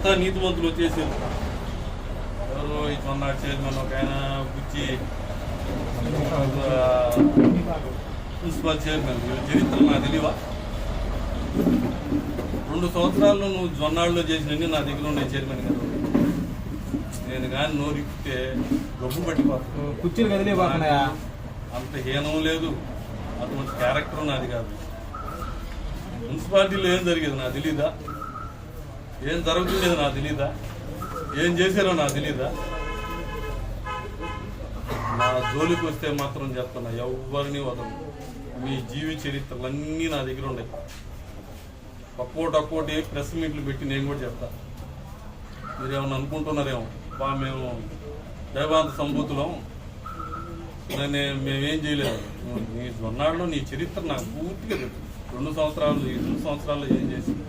అంతా నీతివంతులు వచ్చేసారు ఎవరు మొన్న చైర్మన్ ఒక ఆయన బుచ్చి ఆ, మున్సిపల్ చైర్మన్. చరిత్ర నాకు తెలియవా? రెండు సంవత్సరాల్లో నువ్వు జొన్నాళ్ళలో చేసినవి నా దగ్గర ఉండే చైర్మన్ గారు. నేను కానీ నోరిస్తే గబ్బు పట్టిపోతాను కుర్చీలు అంత హీనం లేదు. అటువంటి క్యారెక్టర్ నాది కాదు. మున్సిపాలిటీలో ఏం జరిగేది నాకు తెలీదా? ఏం జరుగుతుండేది నాకు తెలీదా? ఏం చేశారో నాకు తెలీదా? నా జోలికి వస్తే మాత్రం చెప్తున్నా ఎవరిని వదలను. మీ జీవి చరిత్రలన్నీ నా దగ్గర ఉన్నాయి ఒక్కోటి ఒక్కోటి ప్రెస్ మీట్లు పెట్టి నేను కూడా చెప్తా. మీరేమన్నా అనుకుంటున్నారేమో? బా మేము దైవాంత సంభూతులం దాన్ని మేమేం చేయలేదు. నీ జొన్నాడులో నీ చరిత్ర నాకు పూర్తిగా తెలుసు. రెండు సంవత్సరాలు ఈ రెండు సంవత్సరాల్లో ఏం చేసింది